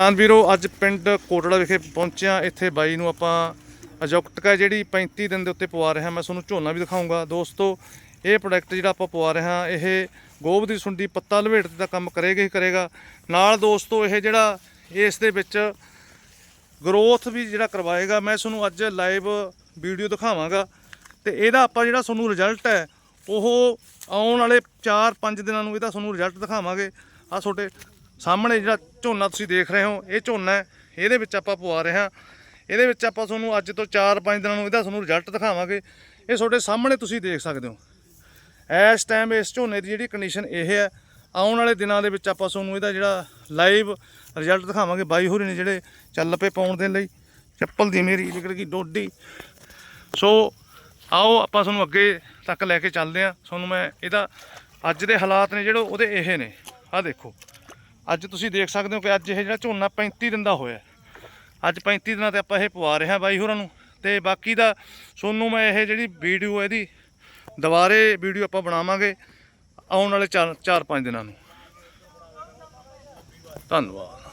ਕਿਸਾਨ ਵੀਰੋ, ਅੱਜ ਪਿੰਡ ਕੋਟੜਾ ਵਿਖੇ ਪਹੁੰਚਿਆ, ਇੱਥੇ ਬਾਈ ਨੂੰ ਆਪਾਂ ਅਜੋਕਟਕਾ ਜਿਹੜੀ 35 ਦਿਨ ਦੇ ਉੱਤੇ ਪਵਾ ਰਿਹਾ, ਮੈਂ ਤੁਹਾਨੂੰ ਝੋਨਾ ਵੀ ਦਿਖਾਉਂਗਾ। ਦੋਸਤੋ, ਇਹ ਪ੍ਰੋਡਕਟ ਜਿਹੜਾ ਆਪਾਂ ਪਵਾ ਰਹੇ ਹਾਂ, ਇਹ ਗੋਬ ਦੀ ਸੁੰਡੀ, ਪੱਤਾ ਲਵੇਟ ਦਾ ਕੰਮ ਕਰੇਗਾ ਹੀ ਕਰੇਗਾ। ਨਾਲ ਦੋਸਤੋ, ਇਹ ਜਿਹੜਾ ਇਸ ਦੇ ਵਿੱਚ ਗਰੋਥ ਵੀ ਜਿਹੜਾ ਕਰਵਾਏਗਾ, ਮੈਂ ਤੁਹਾਨੂੰ ਅੱਜ ਲਾਈਵ ਵੀਡੀਓ ਦਿਖਾਵਾਂਗਾ। ਤੇ ਇਹਦਾ ਆਪਾਂ ਜਿਹੜਾ ਤੁਹਾਨੂੰ ਰਿਜ਼ਲਟ ਹੈ, ਉਹ ਆਉਣ ਵਾਲੇ 4-5 ਦਿਨਾਂ ਨੂੰ ਇਹਦਾ ਤੁਹਾਨੂੰ ਰਿਜ਼ਲਟ ਦਿਖਾਵਾਂਗੇ। ਆ ਤੁਹਾਡੇ ਸਾਹਮਣੇ ਜਿਹੜਾ ਝੋਨਾ ਤੁਸੀਂ ਦੇਖ ਰਹੇ ਹੋ, ਇਹ ਝੋਨਾ ਹੈ, ਇਹਦੇ ਵਿੱਚ ਆਪਾਂ ਪਵਾ ਰਹੇ ਹਾਂ। ਇਹਦੇ ਵਿੱਚ ਆਪਾਂ ਤੁਹਾਨੂੰ ਅੱਜ ਤੋਂ 4-5 ਦਿਨਾਂ ਨੂੰ ਇਹਦਾ ਤੁਹਾਨੂੰ ਰਿਜ਼ਲਟ ਦਿਖਾਵਾਂਗੇ। ਇਹ ਤੁਹਾਡੇ ਸਾਹਮਣੇ ਤੁਸੀਂ ਦੇਖ ਸਕਦੇ ਹੋ। ਇਸ ਟਾਈਮ ਇਸ ਝੋਨੇ ਦੀ ਜਿਹੜੀ ਕੰਡੀਸ਼ਨ ਇਹ ਹੈ, ਆਉਣ ਵਾਲੇ ਦਿਨਾਂ ਦੇ ਵਿੱਚ ਆਪਾਂ ਤੁਹਾਨੂੰ ਇਹਦਾ ਜਿਹੜਾ ਲਾਈਵ ਰਿਜ਼ਲਟ ਦਿਖਾਵਾਂਗੇ, ਬਾਈ ਹੋਰੀ ਨੇ ਜਿਹੜੇ ਚੱਲ ਪਏ ਪਾਉਣ ਦੇ ਲਈ। ਚੱਪਲ ਦੀ ਮੇਰੀ ਨਿਕਲ ਗਈ, ਡੋਡੀ। ਸੋ ਆਓ ਆਪਾਂ ਤੁਹਾਨੂੰ ਅੱਗੇ ਤੱਕ ਲੈ ਕੇ ਚੱਲਦੇ ਹਾਂ। ਤੁਹਾਨੂੰ ਮੈਂ ਇਹਦਾ ਅੱਜ ਦੇ ਹਾਲਾਤ ਨੇ ਜਿਹੜੇ ਉਹਦੇ ਇਹ ਨੇ। ਆਹ ਦੇਖੋ। ਅੱਜ ਤੁਸੀਂ ਦੇਖ ਸਕਦੇ ਹੋ ਕਿ ਅੱਜ ਇਹ ਜਿਹੜਾ ਝੋਨਾ 35 ਦਿਨ ਦਾ ਹੋਇਆ। ਅੱਜ 35 ਦਿਨਾਂ ਤੇ ਆਪਾਂ ਇਹ ਪਵਾ ਰਹੇ ਹਾਂ ਬਾਈ ਹੋਰਾਂ ਨੂੰ। ਤੇ ਬਾਕੀ ਦਾ ਤੁਹਾਨੂੰ ਮੈਂ ਇਹ ਜਿਹੜੀ ਵੀਡੀਓ ਇਹਦੀ, ਦੁਬਾਰੇ ਵੀਡੀਓ ਆਪਾਂ ਬਣਾਵਾਂਗੇ ਆਉਣ ਵਾਲੇ 4 4-5 ਦਿਨਾਂ ਨੂੰ। ਧੰਨਵਾਦ।